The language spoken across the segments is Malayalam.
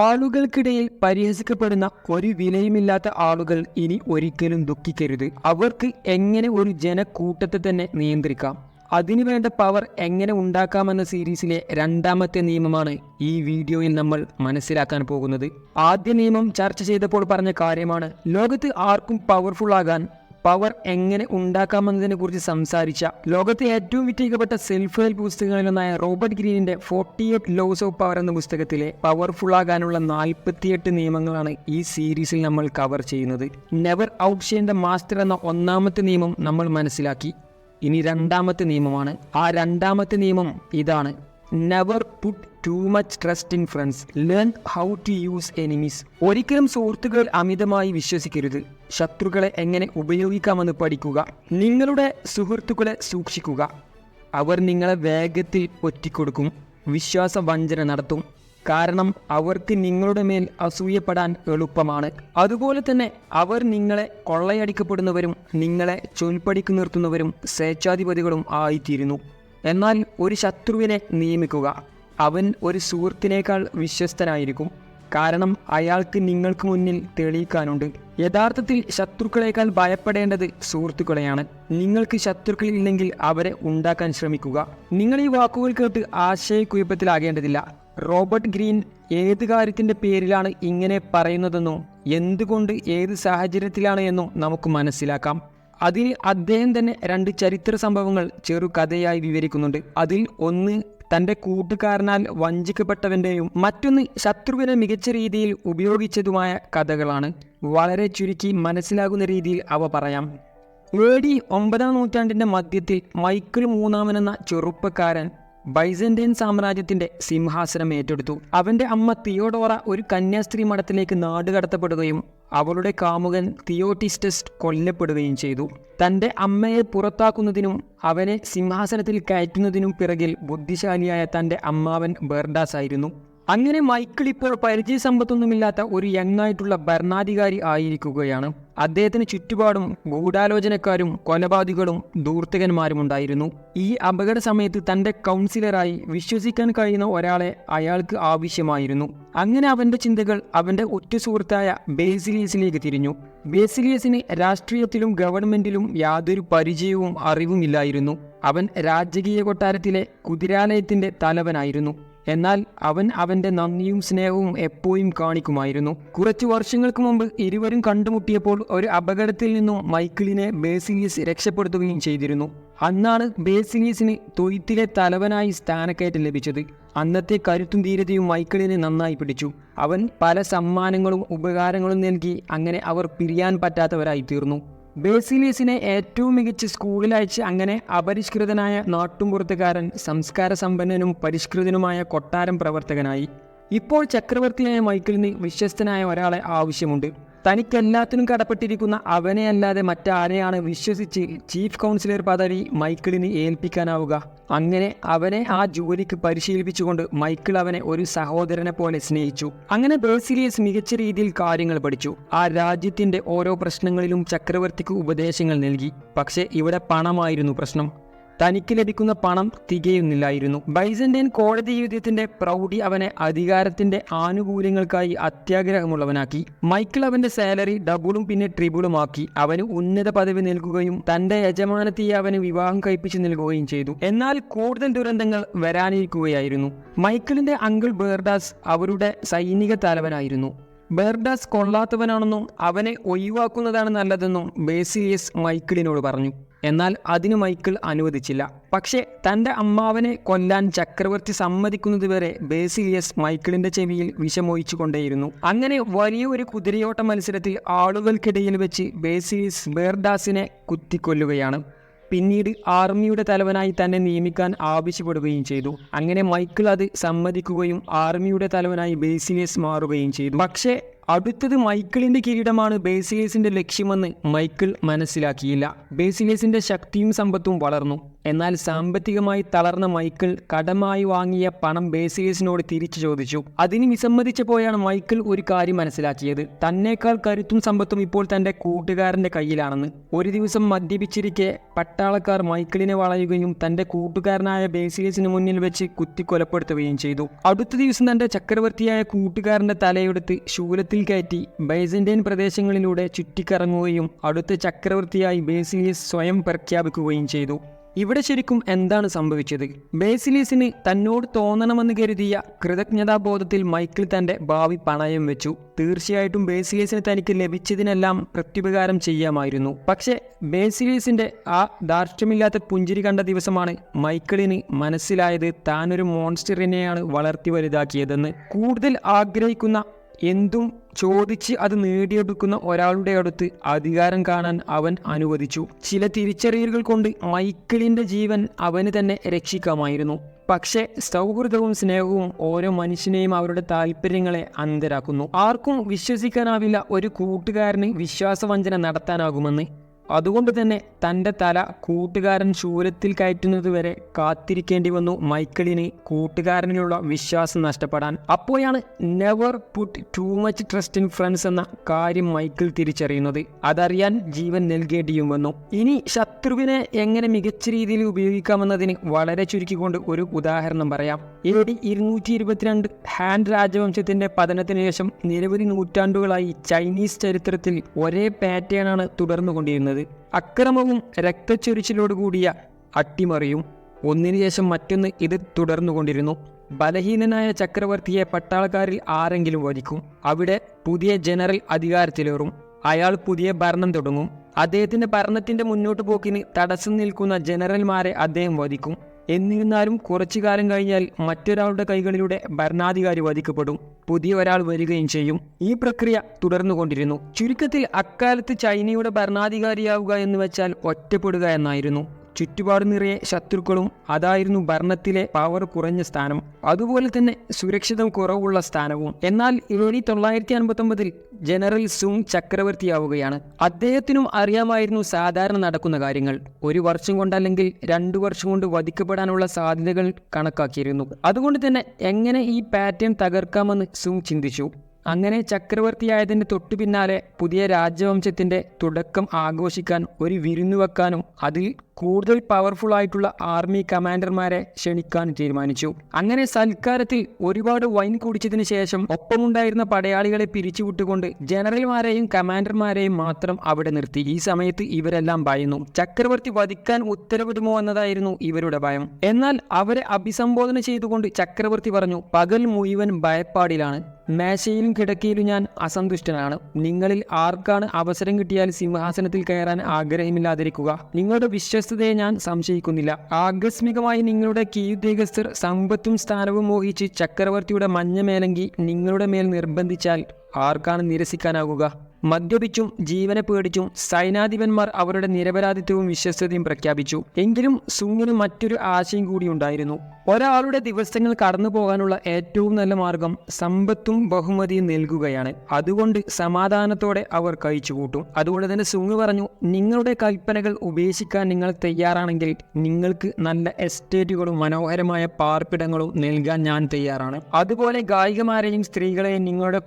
ആളുകൾക്കിടയിൽ പരിഹസിക്കപ്പെടുന്ന ഒരു വിലയുമില്ലാത്ത ആളുകൾ ഇനി ഒരിക്കലും ദുഃഖിക്കരുത്. അവർക്ക് എങ്ങനെ ഒരു ജനക്കൂട്ടത്തെ തന്നെ നിയന്ത്രിക്കാം? അതിനു വേണ്ട പവർ എങ്ങനെ ഉണ്ടാക്കാമെന്ന സീരീസിലെ രണ്ടാമത്തെ നിയമമാണ് ഈ വീഡിയോയിൽ നമ്മൾ മനസ്സിലാക്കാൻ പോകുന്നത്. ആദ്യ നിയമം ചർച്ച ചെയ്തപ്പോൾ പറഞ്ഞ കാര്യമാണ് ലോകത്ത് ആർക്കും പവർഫുൾ ആകാൻ പവർ എങ്ങനെ ഉണ്ടാക്കാമെന്നതിനെ കുറിച്ച് സംസാരിച്ച ലോകത്തെ ഏറ്റവും വിറ്റയിക്കപ്പെട്ട സെൽഫ് ഹെൽപ്പ് പുസ്തകങ്ങളിലൊന്നായ റോബർട്ട് ഗ്രീനിന്റെ forty eight laws of power എന്ന പുസ്തകത്തിലെ പവർഫുൾ ആകാനുള്ള നാൽപ്പത്തിയെട്ട് നിയമങ്ങളാണ് ഈ സീരീസിൽ നമ്മൾ കവർ ചെയ്യുന്നത്. നെവർ ഔട്ട് ചെയ്യേണ്ട മാസ്റ്റർ എന്ന ഒന്നാമത്തെ നിയമം നമ്മൾ മനസ്സിലാക്കി. ഇനി രണ്ടാമത്തെ നിയമമാണ്. ആ രണ്ടാമത്തെ നിയമം ഇതാണ്. Never put too much trust in friends learn how to use enemies ഒരിക്കലും സുഹൃത്തുക്കൾ അമിതമായി വിശ്വസിക്കരുത്. ശത്രുക്കളെ എങ്ങനെ ഉപയോഗിക്കാമെന്ന് പഠിക്കുക. നിങ്ങളുടെ സുഹൃത്തുക്കളെ സൂക്ഷിക്കുക. അവർ നിങ്ങളെ വേഗത്തിൽ ഒറ്റിക്കൊടുക്കും. വിശ്വാസ വഞ്ചന നടത്തും. കാരണം അവർക്ക് നിങ്ങളുടെ മേൽ അസൂയപ്പെടാൻ എളുപ്പമാണ്. അതുപോലെ തന്നെ അവർ നിങ്ങളെ കൊള്ളയടിക്കപ്പെടുന്നവരും നിങ്ങളെ ചൊൽപ്പടിക്ക് നിർത്തുന്നവരും സ്വേച്ഛാധിപതികളും ആയിത്തീരുന്നു. എന്നാൽ ഒരു ശത്രുവിനെ നിയമിക്കുക. അവൻ ഒരു സുഹൃത്തിനേക്കാൾ വിശ്വസ്തനായിരിക്കും. കാരണം അയാൾക്ക് നിങ്ങൾക്ക് മുന്നിൽ തെളിയിക്കാനുണ്ട്. യഥാർത്ഥത്തിൽ ശത്രുക്കളേക്കാൾ ഭയപ്പെടേണ്ടത് സുഹൃത്തുക്കളെയാണ്. നിങ്ങൾക്ക് ശത്രുക്കളില്ലെങ്കിൽ അവരെ ഉണ്ടാക്കാൻ ശ്രമിക്കുക. നിങ്ങൾ ഈ വാക്കുകൾ കേട്ട് ആശയക്കുഴപ്പത്തിലാകേണ്ടതില്ല. റോബർട്ട് ഗ്രീൻ ഏത് കാര്യത്തിന്റെ പേരിലാണ് ഇങ്ങനെ പറയുന്നതെന്നോ എന്തുകൊണ്ട് ഏത് സാഹചര്യത്തിലാണ് എന്നോ നമുക്ക് മനസ്സിലാക്കാം. അതിൽ അദ്ദേഹം തന്നെ രണ്ട് ചരിത്ര സംഭവങ്ങൾ ചെറുകഥയായി വിവരിക്കുന്നുണ്ട്. അതിൽ ഒന്ന് തന്റെ കൂട്ടുകാരനാൽ വഞ്ചിക്കപ്പെട്ടവന്റെയും മറ്റൊന്ന് ശത്രുവിനെ മികച്ച രീതിയിൽ ഉപയോഗിച്ചതുമായ കഥകളാണ്. വളരെ ചുരുക്കി മനസ്സിലാകുന്ന രീതിയിൽ അവ പറയാം. ഡി ഒമ്പതാം നൂറ്റാണ്ടിന്റെ മധ്യത്തിൽ മൈക്കിൾ മൂന്നാമൻ എന്ന ചെറുപ്പക്കാരൻ ബൈസന്റൈൻ സാമ്രാജ്യത്തിന്റെ സിംഹാസനം ഏറ്റെടുത്തു. അവന്റെ അമ്മ തിയോഡോറ ഒരു കന്യാസ്ത്രീ മഠത്തിലേക്ക് നാടുകടത്തപ്പെടുകയും അവളുടെ കാമുകൻ തിയോട്ടിസ്റ്റസ് കൊല്ലപ്പെടുകയും ചെയ്തു. തന്റെ അമ്മയെ പുറത്താക്കുന്നതിനും അവനെ സിംഹാസനത്തിൽ കയറ്റുന്നതിനും പിറകിൽ ബുദ്ധിശാലിയായ തന്റെ അമ്മാവൻ ബെർഡാസ് ആയിരുന്നു. അങ്ങനെ മൈക്കിൾ ഇപ്പോൾ പരിചയസമ്പത്തൊന്നുമില്ലാത്ത ഒരു യങ്ങായിട്ടുള്ള ഭരണാധികാരി ആയിരിക്കുകയാണ്. അദ്ദേഹത്തിന് ചുറ്റുപാടും ഗൂഢാലോചനക്കാരും കൊലപാതകളും ദൂർത്തകന്മാരും ഉണ്ടായിരുന്നു. ഈ അപകട സമയത്ത് തന്റെ കൗൺസിലറായി വിശ്വസിക്കാൻ കഴിയുന്ന ഒരാളെ അയാൾക്ക് ആവശ്യമായിരുന്നു. അങ്ങനെ അവന്റെ ചിന്തകൾ അവന്റെ ഒറ്റ സുഹൃത്തായ ബേസിലിയസിലേക്ക് തിരിഞ്ഞു. ബേസിലിയസിന് രാഷ്ട്രീയത്തിലും ഗവൺമെന്റിലും യാതൊരു പരിചയവും അറിവുമില്ലായിരുന്നു അവൻ രാജകീയ കൊട്ടാരത്തിലെ കുതിരാലയത്തിന്റെ തലവനായിരുന്നു. എന്നാൽ അവൻ അവന്റെ നന്ദിയും സ്നേഹവും എപ്പോഴും കാണിക്കുമായിരുന്നു. കുറച്ചു വർഷങ്ങൾക്ക് മുമ്പ് ഇരുവരും കണ്ടുമുട്ടിയപ്പോൾ ഒരു അപകടത്തിൽ നിന്നും മൈക്കിളിനെ ബേസിലിയസ് രക്ഷപ്പെടുത്തുകയും ചെയ്തിരുന്നു. അന്നാണ് ബേസിലിയസിന് തൊയ്ത്തിലെ തലവനായി സ്ഥാനക്കയറ്റം ലഭിച്ചത്. അന്നത്തെ കരുത്തും ധീരതയും മൈക്കിളിനെ നന്നായി പിടിച്ചു. അവൻ പല സമ്മാനങ്ങളും ഉപകാരങ്ങളും നൽകി അങ്ങനെ അവർ പിരിയാൻ പറ്റാത്തവരായി തീർന്നു. ബേസിലിയസിനെ ഏറ്റവും മികച്ച സ്കൂളിലയച്ച് അങ്ങനെ അപരിഷ്കൃതനായ നാട്ടുംപുറത്തുകാരൻ സംസ്കാര സമ്പന്നനും പരിഷ്കൃതനുമായ കൊട്ടാരം പ്രവർത്തകനായി. ഇപ്പോൾ ചക്രവർത്തിയായ മൈക്കിളിന് വിശ്വസ്തനായ ഒരാളെ ആവശ്യമുണ്ട്. തനിക്കെല്ലാത്തിനും കടപ്പെട്ടിരിക്കുന്ന അവനെ അല്ലാതെ മറ്റാരെയാണ് വിശ്വസിച്ച് ചീഫ് കൗൺസിലർ പദവി മൈക്കിളിന് ഏൽപ്പിക്കാനാവുക? അങ്ങനെ അവനെ ആ ജോലിക്ക് പരിശീലിപ്പിച്ചുകൊണ്ട് മൈക്കിൾ അവനെ ഒരു സഹോദരനെ പോലെ സ്നേഹിച്ചു. അങ്ങനെ ബേസിലിയസ് മികച്ച രീതിയിൽ കാര്യങ്ങൾ പഠിച്ചു. ആ രാജ്യത്തിന്റെ ഓരോ പ്രശ്നങ്ങളിലും ചക്രവർത്തിക്ക് ഉപദേശങ്ങൾ നൽകി. പക്ഷേ ഇവിടെ പണമായിരുന്നു പ്രശ്നം. തനിക്ക് ലഭിക്കുന്ന പണം തികയുന്നില്ലായിരുന്നു. ബൈസന്റൈൻ കോടതി യുദ്ധത്തിന്റെ പ്രൗഢി അവനെ അധികാരത്തിന്റെ ആനുകൂല്യങ്ങൾക്കായി അത്യാഗ്രഹമുള്ളവനാക്കി. മൈക്കിൾ അവന്റെ സാലറി ഡബിളും പിന്നെ ട്രിബിളുമാക്കി. അവന് ഉന്നത പദവി നൽകുകയും തന്റെ യജമാനത്തിയെ അവന് വിവാഹം കഴിപ്പിച്ചു നൽകുകയും ചെയ്തു. എന്നാൽ കൂടുതൽ ദുരന്തങ്ങൾ വരാനിരിക്കുകയായിരുന്നു. മൈക്കിളിന്റെ അങ്കിൾ ബേർഡാസ് അവരുടെ സൈനിക തലവനായിരുന്നു. ബെർഡാസ് കൊള്ളാത്തവനാണെന്നും അവനെ ഒഴിവാക്കുന്നതാണ് നല്ലതെന്നും ബേസിലിയസ് മൈക്കിളിനോട് പറഞ്ഞു. എന്നാൽ അതിന് മൈക്കിൾ അനുവദിച്ചില്ല. പക്ഷേ തന്റെ അമ്മാവനെ കൊല്ലാൻ ചക്രവർത്തി സമ്മതിക്കുന്നതുവരെ ബേസിലിയസ് മൈക്കിളിന്റെ ചെവിയിൽ വിഷമൊഴിച്ചു കൊണ്ടേയിരുന്നു അങ്ങനെ വലിയ ഒരു കുതിരയോട്ട മത്സരത്തിൽ ആളുകൾക്കിടയിൽ വെച്ച് ബേസിലിയസ് ബേർഡാസിനെ കുത്തിക്കൊല്ലുകയാണ്. പിന്നീട് ആർമിയുടെ തലവനായി തന്നെ നിയമിക്കാൻ ആവശ്യപ്പെടുകയും ചെയ്തു. അങ്ങനെ മൈക്കിൾ അത് സമ്മതിക്കുകയും ആർമിയുടെ തലവനായി ബേസിലിയസ് മാറുകയും ചെയ്തു. പക്ഷേ അടുത്തത് മൈക്കിളിന്റെ കിരീടമാണ് ബേസിലേസിന്റെ ലക്ഷ്യമെന്ന് മൈക്കിൾ മനസ്സിലാക്കിയില്ല. ബേസിലേസിന്റെ ശക്തിയും സമ്പത്തും വളർന്നു. എന്നാൽ സാമ്പത്തികമായി തളർന്ന മൈക്കിൾ കടമായി വാങ്ങിയ പണം ബേസിലേസിനോട് തിരിച്ചു ചോദിച്ചു. അതിന് വിസമ്മതിച്ചപ്പോഴാണ് മൈക്കിൾ ഒരു കാര്യം മനസ്സിലാക്കിയത്. തന്നേക്കാൾ കരുത്തും സമ്പത്തും ഇപ്പോൾ തന്റെ കൂട്ടുകാരന്റെ കയ്യിലാണെന്ന്. ഒരു ദിവസം മദ്യപിച്ചിരിക്കെ പട്ടാളക്കാർ മൈക്കിളിനെ വളയുകയും തന്റെ കൂട്ടുകാരനായ ബേസിലേസിന് മുന്നിൽ വെച്ച് കുത്തിക്കൊലപ്പെടുത്തുകയും ചെയ്തു. അടുത്ത ദിവസം തന്റെ ചക്രവർത്തിയായ കൂട്ടുകാരന്റെ തലയെടുത്ത് ശൂലത്തിൽ കയറ്റി ബൈസന്റൈൻ പ്രദേശങ്ങളിലൂടെ ചുറ്റിക്കറങ്ങുകയും അടുത്ത ചക്രവർത്തിയായി ബേസിലിയസ് സ്വയം പ്രഖ്യാപിക്കുകയും ചെയ്തു. ഇവിടെ ശരിക്കും എന്താണ് സംഭവിച്ചത്? ബേസിലിയസിന് തന്നോട് തോന്നണമെന്ന് കരുതിയ കൃതജ്ഞതാബോധത്തിൽ മൈക്കിൾ തന്റെ ഭാവി പണയം വെച്ചു. തീർച്ചയായിട്ടും ബേസിലിയസിന് തനിക്ക് ലഭിച്ചതിനെല്ലാം പ്രത്യുപകാരം ചെയ്യാമായിരുന്നു. പക്ഷേ ബേസിലിയസിന്റെ ആ ദാർഷ്ട്യമില്ലാത്ത പുഞ്ചിരി കണ്ട ദിവസമാണ് മൈക്കിളിന് മനസ്സിലായത് താനൊരു മോൺസ്റ്ററിനെയാണ് വളർത്തി വലുതാക്കിയതെന്ന്. കൂടുതൽ ആഗ്രഹിക്കുന്ന എന്തും ചോദിച്ച് അത് നേടിയെടുക്കുന്ന ഒരാളുടെ അടുത്ത് അധികാരം കാണാൻ അവൻ അനുവദിച്ചു. ചില തിരിച്ചറിയലുകൾ കൊണ്ട് മൈക്കിളിന്റെ ജീവൻ അവന് തന്നെ രക്ഷിക്കാമായിരുന്നു. പക്ഷേ സൗഹൃദവും സ്നേഹവും ഓരോ മനുഷ്യനെയും അവരുടെ താല്പര്യങ്ങളെ അന്തരാക്കുന്നു. ആർക്കും വിശ്വസിക്കാനാവില്ല ഒരു കൂട്ടുകാരന് വിശ്വാസവഞ്ചന നടത്താനാകുമെന്ന്. അതുകൊണ്ട് തന്നെ തന്റെ തല കൂട്ടുകാരൻ ശൂലത്തിൽ കയറ്റുന്നത് വരെ കാത്തിരിക്കേണ്ടി വന്നു മൈക്കിളിന് കൂട്ടുകാരനിലുള്ള വിശ്വാസം നഷ്ടപ്പെടാൻ. അപ്പോഴാണ് never put too much trust in friends എന്ന കാര്യം മൈക്കിൾ തിരിച്ചറിയുന്നത്. അതറിയാൻ ജീവൻ നൽകേണ്ടിയും വന്നു. ഇനി ശത്രുവിനെ എങ്ങനെ മികച്ച രീതിയിൽ ഉപയോഗിക്കാമെന്നതിന് വളരെ ചുരുക്കിക്കൊണ്ട് ഒരു ഉദാഹരണം പറയാം. എ ഡി ഇരുന്നൂറ്റി ഇരുപത്തിരണ്ട് ഹാൻഡ് രാജവംശത്തിന്റെ പതനത്തിന് ശേഷം നിരവധി നൂറ്റാണ്ടുകളായി ചൈനീസ് ചരിത്രത്തിൽ ഒരേ പാറ്റേണാണ് തുടർന്നുകൊണ്ടിരുന്നത്. അക്രമവും രക്തച്ചൊരിച്ചിലോടുകൂടിയ അട്ടിമറിയും ഒന്നിനു ശേഷം മറ്റൊന്ന് ഇത് തുടർന്നുകൊണ്ടിരുന്നു. ബലഹീനനായ ചക്രവർത്തിയെ പട്ടാളക്കാരിൽ ആരെങ്കിലും വധിക്കും. അവിടെ പുതിയ ജനറൽ അധികാരത്തിലേറും. അയാൾ പുതിയ ഭരണം തുടങ്ങും. അദ്ദേഹത്തിന്റെ ഭരണത്തിന്റെ മുന്നോട്ട് പോക്കിന് തടസ്സം നിൽക്കുന്ന ജനറൽമാരെ അദ്ദേഹം വധിക്കും. എന്നിരുന്നാലും കുറച്ചു കാലം കഴിഞ്ഞാൽ മറ്റൊരാളുടെ കൈകളിലൂടെ ഭരണാധികാരി വധിക്കപ്പെടും. പുതിയ ഒരാൾ വരികയും ചെയ്യും. ഈ പ്രക്രിയ തുടർന്നുകൊണ്ടിരുന്നു ചുരുക്കത്തിൽ അക്കാലത്ത് ചൈനയുടെ ഭരണാധികാരിയാവുക എന്ന് വെച്ചാൽ ഒറ്റപ്പെടുക എന്നായിരുന്നു. ചുറ്റുപാട് നിറയെ ശത്രുക്കളും അതായിരുന്നു ഭരണത്തിലെ പവർ കുറഞ്ഞ സ്ഥാനം. അതുപോലെ തന്നെ സുരക്ഷിതം കുറവുള്ള സ്ഥാനവും. എന്നാൽ ഏഴി തൊള്ളായിരത്തി അൻപത്തൊമ്പതിൽ ജനറൽ സുങ് ചക്രവർത്തിയാവുകയാണ്. അദ്ദേഹത്തിനും അറിയാമായിരുന്നു സാധാരണ നടക്കുന്ന കാര്യങ്ങൾ. ഒരു വർഷം കൊണ്ടല്ലെങ്കിൽ രണ്ടു വർഷം കൊണ്ട് വധിക്കപ്പെടാനുള്ള സാധ്യതകൾ കണക്കാക്കിയിരുന്നു. അതുകൊണ്ട് തന്നെ എങ്ങനെ ഈ പാറ്റേൺ തകർക്കാമെന്ന് സുങ് ചിന്തിച്ചു. അങ്ങനെ ചക്രവർത്തിയായതിന്റെ തൊട്ടു പിന്നാലെ പുതിയ രാജവംശത്തിന്റെ തുടക്കം ആഘോഷിക്കാൻ ഒരു വിരുന്നു വെക്കാനും അതിൽ കൂടുതൽ പവർഫുൾ ആയിട്ടുള്ള ആർമി കമാൻഡർമാരെ ക്ഷണിക്കാൻ തീരുമാനിച്ചു. അങ്ങനെ സൽക്കാരത്തിൽ ഒരുപാട് വൈൻ കുടിച്ചതിന് ശേഷം ഒപ്പമുണ്ടായിരുന്ന പടയാളികളെ പിരിച്ചുവിട്ടുകൊണ്ട് ജനറൽമാരെയും കമാൻഡർമാരെയും മാത്രം അവിടെ നിർത്തി. ഈ സമയത്ത് ഇവരെല്ലാം ഭയന്നു. ചക്രവർത്തി വധിക്കാൻ ഉത്തരവിടുമോ എന്നതായിരുന്നു ഇവരുടെ ഭയം. എന്നാൽ അവരെ അഭിസംബോധന ചെയ്തുകൊണ്ട് ചക്രവർത്തി പറഞ്ഞു പകൽ മുഴുവൻ ഭയപ്പാടിലാണ്. മേശയിലും കിടക്കയിലും ഞാൻ അസന്തുഷ്ടനാണ്. നിങ്ങളിൽ ആർക്കാണ് അവസരം കിട്ടിയാൽ സിംഹാസനത്തിൽ കയറാൻ ആഗ്രഹമില്ലാതിരിക്കുക. നിങ്ങളുടെ വിശ്വസ്തതയെ ഞാൻ സംശയിക്കുന്നില്ല. ആകസ്മികമായി നിങ്ങളുടെ കീ കീഴുദ്യോഗസ്ഥർ സമ്പത്തും സ്ഥാനവും മോഹിച്ച് ചക്രവർത്തിയുടെ മഞ്ഞ മേലങ്കി നിങ്ങളുടെ മേൽ നിർബന്ധിച്ചാൽ ആർക്കാണ് നിരസിക്കാനാകുക? മദ്യപിച്ചും ജീവനെ പേടിച്ചും സൈനാധിപന്മാർ അവരുടെ നിരപരാധിത്വവും വിശ്വസ്തയും പ്രഖ്യാപിച്ചു. എങ്കിലും സുങ്ങിന് മറ്റൊരു ആശയം കൂടി ഉണ്ടായിരുന്നു. ഒരാളുടെ ദിവസങ്ങൾ കടന്നു പോകാനുള്ള ഏറ്റവും നല്ല മാർഗം സമ്പത്തും ബഹുമതിയും നൽകുകയാണ്. അതുകൊണ്ട് സമാധാനത്തോടെ അവർ കഴിച്ചുകൂട്ടും അതുകൊണ്ട് തന്നെ സുങ് പറഞ്ഞു നിങ്ങളുടെ കൽപ്പനകൾ ഉപേക്ഷിക്കാൻ നിങ്ങൾ തയ്യാറാണെങ്കിൽ നിങ്ങൾക്ക് നല്ല എസ്റ്റേറ്റുകളും മനോഹരമായ പാർപ്പിടങ്ങളും നൽകാൻ ഞാൻ തയ്യാറാണ്. അതുപോലെ ഗായികമാരെയും സ്ത്രീകളെയും നിങ്ങളുടെ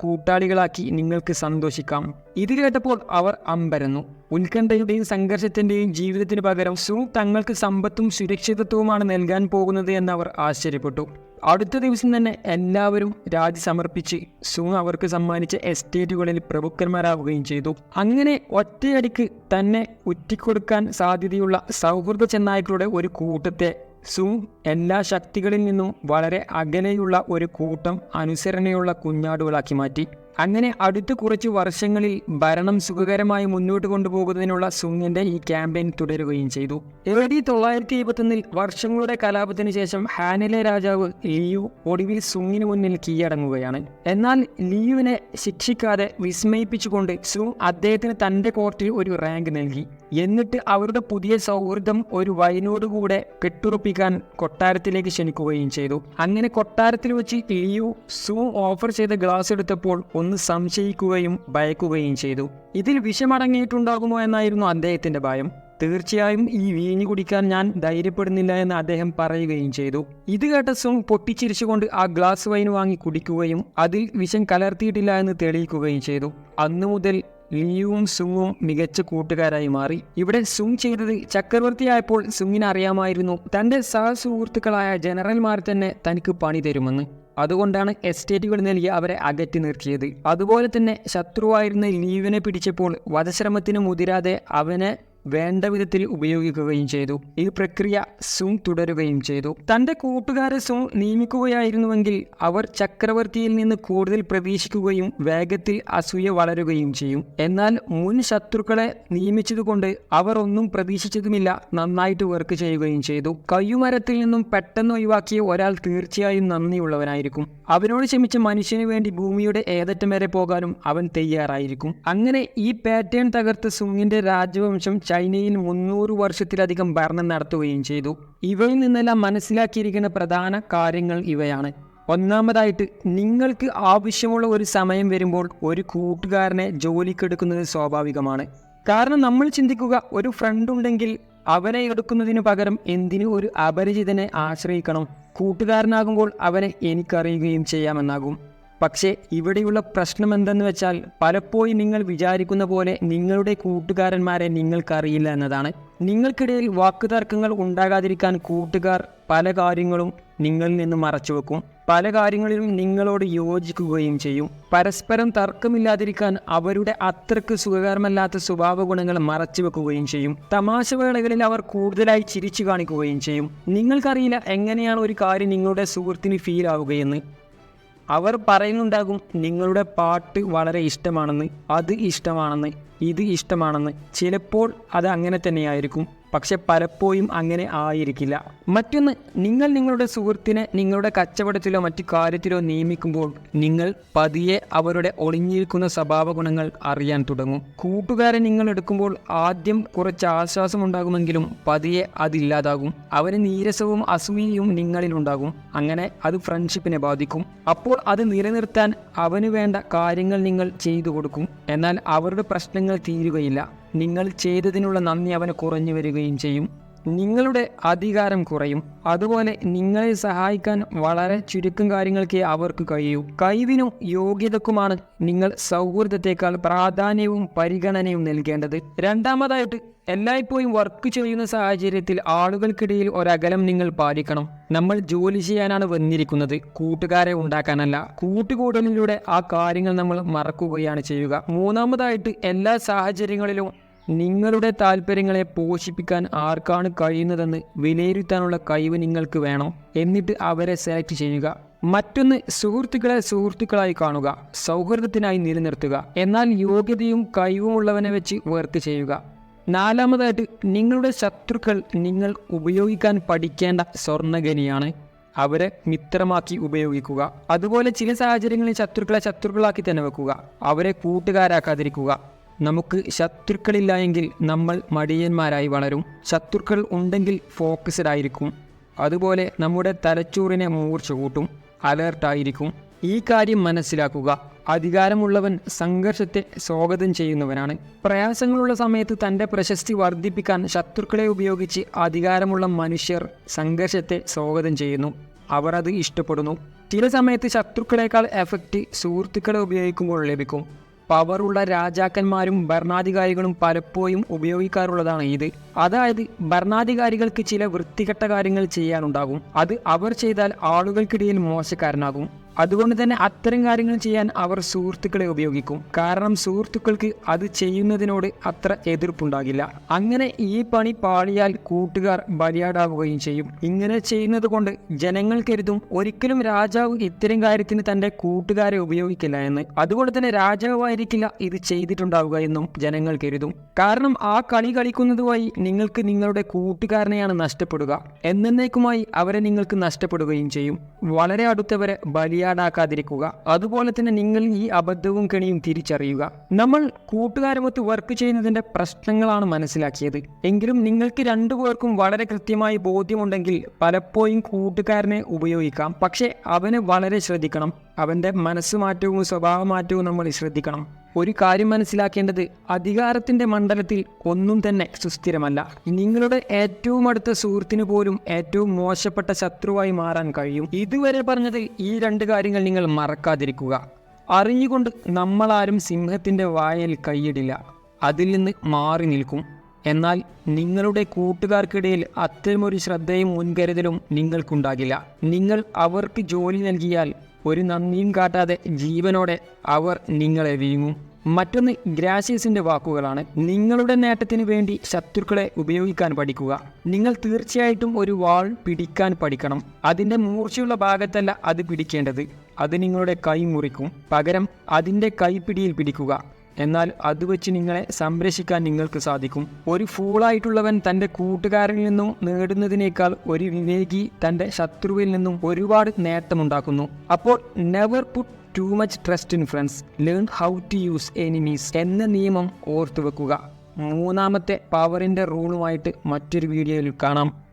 കൂട്ടാളികളാക്കി നിങ്ങൾക്ക് സന്തോഷിക്കാം. ഇത് കേട്ടപ്പോൾ അവർ അമ്പരന്നു. ഉത്കണ്ഠയുടെയും സംഘർഷത്തിന്റെയും ജീവിതത്തിന് പകരം സു തങ്ങൾക്ക് സമ്പത്തും സുരക്ഷിതത്വവുമാണ് നൽകാൻ പോകുന്നത് എന്ന് അവർ ആശ്ചര്യപ്പെട്ടു. അടുത്ത ദിവസം തന്നെ എല്ലാവരും രാജി സമർപ്പിച്ച് സൂ അവർക്ക് സമ്മാനിച്ച എസ്റ്റേറ്റുകളിൽ പ്രഭുക്കന്മാരാവുകയും ചെയ്തു. അങ്ങനെ ഒറ്റയടിക്ക് തന്നെ ഉറ്റിക്കൊടുക്കാൻ സാധ്യതയുള്ള സൗഹൃദ ചെന്നായ്ക്കളുടെ ഒരു കൂട്ടത്തെ സൂ എല്ലാ ശക്തികളിൽ നിന്നും വളരെ അകലെയുള്ള ഒരു കൂട്ടം അനുസരണയുള്ള കുഞ്ഞാടുകളാക്കി മാറ്റി. അങ്ങനെ അടുത്ത കുറച്ച് വർഷങ്ങളിൽ ഭരണം സുഖകരമായി മുന്നോട്ട് കൊണ്ടുപോകുന്നതിനുള്ള സുങ്ങിന്റെ ഈ ക്യാമ്പയിൻ തുടരുകയും ചെയ്തു. എ ഡി തൊള്ളായിരത്തി എഴുപത്തൊന്നിൽ വർഷങ്ങളുടെ കലാപത്തിന് ശേഷം ഹാനിലെ രാജാവ് ലിയു ഒടുവിൽ സുങ്ങിന് മുന്നിൽ കീഴടങ്ങുകയാണ്. എന്നാൽ ലിയുവിനെ ശിക്ഷിക്കാതെ വിസ്മയിപ്പിച്ചുകൊണ്ട് സുങ് അദ്ദേഹത്തിന് തന്റെ കോർട്ടിൽ ഒരു റാങ്ക് നൽകി. എന്നിട്ട് അവരുടെ പുതിയ സൗഹൃദം ഒരു വൈനോടുകൂടെ കെട്ടുറപ്പിക്കാൻ കൊട്ടാരത്തിലേക്ക് ക്ഷണിക്കുകയും ചെയ്തു. അങ്ങനെ കൊട്ടാരത്തിൽ വെച്ച് ലിയു സൂ ഓഫർ ചെയ്ത ഗ്ലാസ് എടുത്തപ്പോൾ ഒന്ന് സംശയിക്കുകയും ഭയക്കുകയും ചെയ്തു. ഇതിൽ വിഷമടങ്ങിയിട്ടുണ്ടാകുമോ എന്നായിരുന്നു അദ്ദേഹത്തിന്റെ ഭയം. തീർച്ചയായും ഈ വീഞ്ഞു കുടിക്കാൻ ഞാൻ ധൈര്യപ്പെടുന്നില്ല എന്ന് അദ്ദേഹം പറയുകയും ചെയ്തു. ഇത് കേട്ട സും പൊട്ടിച്ചിരിച്ചുകൊണ്ട് ആ ഗ്ലാസ് വൈൻ വാങ്ങി കുടിക്കുകയും അതിൽ വിഷം കലർത്തിയിട്ടില്ല എന്ന് തെളിയിക്കുകയും ചെയ്തു. അന്നു മുതൽ ലിയുവും സുങ്ങും മികച്ച കൂട്ടുകാരായി മാറി. ഇവിടെ സുങ് ചെയ്തത് ചക്രവർത്തിയായപ്പോൾ സുങ്ങിന് അറിയാമായിരുന്നു. തന്റെ സഹസുഹൃത്തുക്കളായ ജനറൽമാർ തന്നെ തനിക്ക് പണി തരുമെന്ന്. അതുകൊണ്ടാണ് എസ്റ്റേറ്റുകൾ നൽകി അവരെ അകറ്റി നിർത്തിയത്. അതുപോലെ തന്നെ ശത്രുവായിരുന്ന ലീവിനെ പിടിച്ചപ്പോൾ വധശ്രമത്തിന് മുതിരാതെ അവനെ വേണ്ട വിധത്തിൽ ഉപയോഗിക്കുകയും ചെയ്തു. ഈ പ്രക്രിയ സുങ് തുടരുകയും ചെയ്തു. തന്റെ കൂട്ടുകാരെ സുങ് നിയമിക്കുകയായിരുന്നുവെങ്കിൽ അവർ ചക്രവർത്തിയിൽ നിന്ന് കൂടുതൽ പ്രതീക്ഷിക്കുകയും വേഗത്തിൽ അസൂയ വളരുകയും ചെയ്യും. എന്നാൽ മുൻ ശത്രുക്കളെ നിയമിച്ചതുകൊണ്ട് അവർ ഒന്നും പ്രതീക്ഷിച്ചതുമില്ല. നന്നായിട്ട് വർക്ക് ചെയ്യുകയും ചെയ്തു. കയ്യുമരത്തിൽ നിന്നും പെട്ടെന്ന് ഒഴിവാക്കിയ ഒരാൾ തീർച്ചയായും നന്ദിയുള്ളവനായിരിക്കും. അവനോട് ക്ഷമിച്ച മനുഷ്യന് വേണ്ടി ഭൂമിയുടെ ഏതറ്റം വരെ പോകാനും അവൻ തയ്യാറായിരിക്കും. അങ്ങനെ ഈ പാറ്റേൺ തകർത്ത് സുങ്ങിന്റെ രാജവംശം ചൈനയിൽ മുന്നൂറ് വർഷത്തിലധികം ഭരണം നടത്തുകയും ചെയ്തു. ഇവയിൽ നിന്നെല്ലാം മനസ്സിലാക്കിയിരിക്കുന്ന പ്രധാന കാര്യങ്ങൾ ഇവയാണ്. ഒന്നാമതായിട്ട് നിങ്ങൾക്ക് ആവശ്യമുള്ള ഒരു സമയം വരുമ്പോൾ ഒരു കൂട്ടുകാരനെ ജോലിക്കെടുക്കുന്നത് സ്വാഭാവികമാണ്. കാരണം നമ്മൾ ചിന്തിക്കുക ഒരു ഫ്രണ്ട് ഉണ്ടെങ്കിൽ അവനെ എടുക്കുന്നതിന് പകരം എന്തിനു ഒരു അപരിചിതനെ ആശ്രയിക്കണം? കൂട്ടുകാരനാകുമ്പോൾ അവനെ എനിക്കറിയുകയും ചെയ്യാമെന്നാകും. പക്ഷേ ഇവിടെയുള്ള പ്രശ്നം എന്തെന്ന് വെച്ചാൽ പലപ്പോഴും നിങ്ങൾ വിചാരിക്കുന്ന പോലെ നിങ്ങളുടെ കൂട്ടുകാരന്മാരെ നിങ്ങൾക്കറിയില്ല എന്നതാണ്. നിങ്ങൾക്കിടയിൽ വാക്കുതർക്കങ്ങൾ ഉണ്ടാകാതിരിക്കാൻ കൂട്ടുകാർ പല കാര്യങ്ങളും നിങ്ങളിൽ നിന്ന് മറച്ചു വെക്കും. പല കാര്യങ്ങളിലും നിങ്ങളോട് യോജിക്കുകയും ചെയ്യും. പരസ്പരം തർക്കമില്ലാതിരിക്കാൻ അവരുടെ അത്രയ്ക്ക് സുഖകരമല്ലാത്ത സ്വഭാവ ഗുണങ്ങൾ മറച്ചു വെക്കുകയും ചെയ്യും. തമാശ വേളകളിൽ അവർ കൂടുതലായി ചിരിച്ചു കാണിക്കുകയും ചെയ്യും. നിങ്ങൾക്കറിയില്ല എങ്ങനെയാണ് ഒരു കാര്യം നിങ്ങളുടെ സുഹൃത്തിന് ഫീൽ ആവുകയെന്ന്. അവർ പറയുന്നുണ്ടാകും നിങ്ങളുടെ പാട്ട് വളരെ ഇഷ്ടമാണെന്ന് അത് ഇഷ്ടമാണെന്ന്. ഇത് ഇഷ്ടമാണെന്ന് ചിലപ്പോൾ അത് അങ്ങനെ തന്നെയായിരിക്കും. പക്ഷെ പലപ്പോഴും അങ്ങനെ ആയിരിക്കില്ല. മറ്റൊന്ന് നിങ്ങൾ നിങ്ങളുടെ സുഹൃത്തിനെ നിങ്ങളുടെ കച്ചവടത്തിലോ മറ്റു കാര്യത്തിലോ നിയമിക്കുമ്പോൾ നിങ്ങൾ പതിയെ അവരുടെ ഒളിഞ്ഞിരിക്കുന്ന സ്വഭാവ ഗുണങ്ങൾ അറിയാൻ തുടങ്ങും. കൂട്ടുകാരെ നിങ്ങൾ എടുക്കുമ്പോൾ ആദ്യം കുറച്ച് ആശ്വാസം ഉണ്ടാകുമെങ്കിലും പതിയെ അതില്ലാതാകും അവന് നീരസവും അസൂയയും നിങ്ങളിലുണ്ടാകും അങ്ങനെ അത് ഫ്രണ്ട്ഷിപ്പിനെ ബാധിക്കും. അപ്പോൾ അത് നിലനിർത്താൻ അവന് വേണ്ട കാര്യങ്ങൾ നിങ്ങൾ ചെയ്തു കൊടുക്കും. എന്നാൽ അവരുടെ പ്രശ്നങ്ങൾ തീരുകയില്ല. നിങ്ങൾ ചെയ്തതിനുള്ള നന്ദി അവന് കുറഞ്ഞു വരികയും ചെയ്യും. നിങ്ങളുടെ അധികാരം കുറയും. അതുപോലെ നിങ്ങളെ സഹായിക്കാൻ വളരെ ചുരുക്കം കാര്യങ്ങൾക്കേ അവർക്ക് കഴിയൂ. കഴിവിനും യോഗ്യതക്കുമാണ് നിങ്ങൾ സൗഹൃദത്തെക്കാൾ പ്രാധാന്യവും പരിഗണനയും നൽകേണ്ടത്. രണ്ടാമതായിട്ട് എല്ലായ്പ്പോഴും വർക്ക് ചെയ്യുന്ന സാഹചര്യത്തിൽ ആളുകൾക്കിടയിൽ ഒരകലം നിങ്ങൾ പാലിക്കണം. നമ്മൾ ജോലി ചെയ്യാനാണ് വന്നിരിക്കുന്നത്. കൂട്ടുകാരെ ഉണ്ടാക്കാനല്ല. കൂട്ടുകൂടലിലൂടെ ആ കാര്യങ്ങൾ നമ്മൾ മറക്കുകയാണ് ചെയ്യുക. മൂന്നാമതായിട്ട് എല്ലാ സാഹചര്യങ്ങളിലും നിങ്ങളുടെ താല്പര്യങ്ങളെ പോഷിപ്പിക്കാൻ ആർക്കാണ് കഴിയുന്നതെന്ന് വിലയിരുത്താനുള്ള കഴിവ് നിങ്ങൾക്ക് വേണം? എന്നിട്ട് അവരെ സെലക്ട് ചെയ്യുക. മറ്റൊന്ന് സുഹൃത്തുക്കളെ സുഹൃത്തുക്കളായി കാണുക. സൗഹൃദത്തിനായി നിലനിർത്തുക. എന്നാൽ യോഗ്യതയും കഴിവുമുള്ളവനെ വെച്ച് വർക്ക് ചെയ്യുക. നാലാമതായിട്ട് നിങ്ങളുടെ ശത്രുക്കൾ നിങ്ങൾ ഉപയോഗിക്കാൻ പഠിക്കേണ്ട സ്വർണഖനിയാണ് അവരെ മിത്രമാക്കി ഉപയോഗിക്കുക. അതുപോലെ ചില സാഹചര്യങ്ങളിൽ ശത്രുക്കളെ ശത്രുക്കളാക്കി തന്നെ വെക്കുക. അവരെ കൂട്ടുകാരാക്കാതിരിക്കുക. നമുക്ക് ശത്രുക്കളില്ല എങ്കിൽ നമ്മൾ മടിയന്മാരായി വളരും. ശത്രുക്കൾ ഉണ്ടെങ്കിൽ ഫോക്കസ്ഡ് ആയിരിക്കും. അതുപോലെ നമ്മുടെ തലച്ചോറിനെ മൂർച്ച കൂട്ടും. അലേർട്ടായിരിക്കും ഈ കാര്യം മനസ്സിലാക്കുക. അധികാരമുള്ളവൻ സംഘർഷത്തെ സ്വാഗതം ചെയ്യുന്നവനാണ്. പ്രയാസങ്ങളുള്ള സമയത്ത് തന്റെ പ്രശസ്തി വർദ്ധിപ്പിക്കാൻ ശത്രുക്കളെ ഉപയോഗിച്ച് അധികാരമുള്ള മനുഷ്യർ സംഘർഷത്തെ സ്വാഗതം ചെയ്യുന്നു. അവർ അത് ഇഷ്ടപ്പെടുന്നു. ചില സമയത്ത് ശത്രുക്കളെക്കാൾ എഫക്റ്റ് സുഹൃത്തുക്കളെ ഉപയോഗിക്കുമ്പോൾ ലഭിക്കും. പവറുള്ള രാജാക്കന്മാരും ഭരണാധികാരികളും പലപ്പോഴും ഉപയോഗിക്കാറുള്ളതാണ് ഇത്. അതായത് ഭരണാധികാരികൾക്ക് ചില വൃത്തികെട്ട കാര്യങ്ങൾ ചെയ്യാനുണ്ടാകും. അത് അവർ ചെയ്താൽ ആളുകൾക്കിടയിൽ മോശക്കാരനാകും. അതുകൊണ്ട് തന്നെ അത്തരം കാര്യങ്ങൾ ചെയ്യാൻ അവർ സുഹൃത്തുക്കളെ ഉപയോഗിക്കും. കാരണം സുഹൃത്തുക്കൾക്ക് അത് ചെയ്യുന്നതിനോട് അത്ര എതിർപ്പുണ്ടാകില്ല. അങ്ങനെ ഈ പണി പാളിയാൽ കൂട്ടുകാർ ബലിയാടാവുകയും ചെയ്യും. ഇങ്ങനെ ചെയ്യുന്നത് കൊണ്ട് ജനങ്ങൾ കരുതും ഒരിക്കലും രാജാവ് ഇത്തരം കാര്യത്തിന് തന്റെ കൂട്ടുകാരെ ഉപയോഗിക്കില്ല എന്ന്. അതുകൊണ്ട് തന്നെ രാജാവായിരിക്കില്ല ഇത് ചെയ്തിട്ടുണ്ടാവുക എന്നും ജനങ്ങൾ കരുതും. കാരണം ആ കളി കളിക്കുന്നത് വഴി നിങ്ങൾക്ക് നിങ്ങളുടെ കൂട്ടുകാരനെയാണ് നഷ്ടപ്പെടുക. എന്നേക്കുമായി അവരെ നിങ്ങൾക്ക് നഷ്ടപ്പെടുകയും ചെയ്യും. വളരെ അടുത്തവരെ ബലിയാ ബലിയാടാക്കാതിരിക്കുക അതുപോലെ തന്നെ നിങ്ങൾ ഈ അബദ്ധവും കെണിയും തിരിച്ചറിയുക. നമ്മൾ കൂട്ടുകാരുമൊത്ത് വർക്ക് ചെയ്യുന്നതിന്റെ പ്രശ്നങ്ങളാണ് മനസ്സിലാക്കിയത്. എങ്കിലും നിങ്ങൾക്ക് രണ്ടുപേർക്കും വളരെ കൃത്യമായി ബോധ്യമുണ്ടെങ്കിൽ പലപ്പോഴും കൂട്ടുകാരനെ ഉപയോഗിക്കാം. പക്ഷേ അവനെ വളരെ ശ്രദ്ധിക്കണം. അവന്റെ മനസ്സ് മാറ്റവും സ്വഭാവ മാറ്റവും നമ്മൾ ശ്രദ്ധിക്കണം. ഒരു കാര്യം മനസ്സിലാക്കേണ്ടത് അധികാരത്തിന്റെ മണ്ഡലത്തിൽ ഒന്നും തന്നെ സുസ്ഥിരമല്ല. നിങ്ങളുടെ ഏറ്റവും അടുത്ത സുഹൃത്തിന് പോലും ഏറ്റവും മോശപ്പെട്ട ശത്രുവായി മാറാൻ കഴിയും. ഇതുവരെ പറഞ്ഞത് ഈ രണ്ട് കാര്യങ്ങൾ നിങ്ങൾ മറക്കാതിരിക്കുക. അറിഞ്ഞുകൊണ്ട് നമ്മളാരും സിംഹത്തിന്റെ വായയിൽ കൈയിടില്ല. അതിൽ നിന്ന് മാറി നിൽക്കും. എന്നാൽ നിങ്ങളുടെ കൂട്ടുകാർക്കിടയിൽ അത്തരമൊരു ശ്രദ്ധയും മുൻകരുതലും നിങ്ങൾക്കുണ്ടാകില്ല. നിങ്ങൾ അവർക്ക് ജോലി നൽകിയാൽ ഒരു നന്ദിയും കാട്ടാതെ ജീവനോടെ അവർ നിങ്ങളെ വീങ്ങും മറ്റൊന്ന് ഗ്രാഷ്യസിന്റെ വാക്കുകളാണ്. നിങ്ങളുടെ നേട്ടത്തിന് വേണ്ടി ശത്രുക്കളെ ഉപയോഗിക്കാൻ പഠിക്കുക. നിങ്ങൾ തീർച്ചയായിട്ടും ഒരു വാൾ പിടിക്കാൻ പഠിക്കണം. അതിന്റെ മൂർച്ചയുള്ള ഭാഗത്തല്ല അത് പിടിക്കേണ്ടത്. അത് നിങ്ങളുടെ കൈ മുറിക്കും. പകരം അതിന്റെ കൈപ്പിടിയിൽ പിടിക്കുക. എന്നാൽ അത് വെച്ച് നിങ്ങളെ സംരക്ഷിക്കാൻ നിങ്ങൾക്ക് സാധിക്കും. ഒരു ഫൂളായിട്ടുള്ളവൻ തന്റെ കൂട്ടുകാരിൽ നിന്നും നേടുന്നതിനേക്കാൾ ഒരു വിവേകി തന്റെ ശത്രുവിൽ നിന്നും ഒരുപാട് നേട്ടമുണ്ടാക്കുന്നു. അപ്പോൾ never put too much trust in friends learn how to use enemies എന്ന നിയമം ഓർത്തു വെക്കുക മൂന്നാമത്തെ പവറിന്റെ റൂളുമായിട്ട് മറ്റൊരു വീഡിയോയിൽ കാണാം.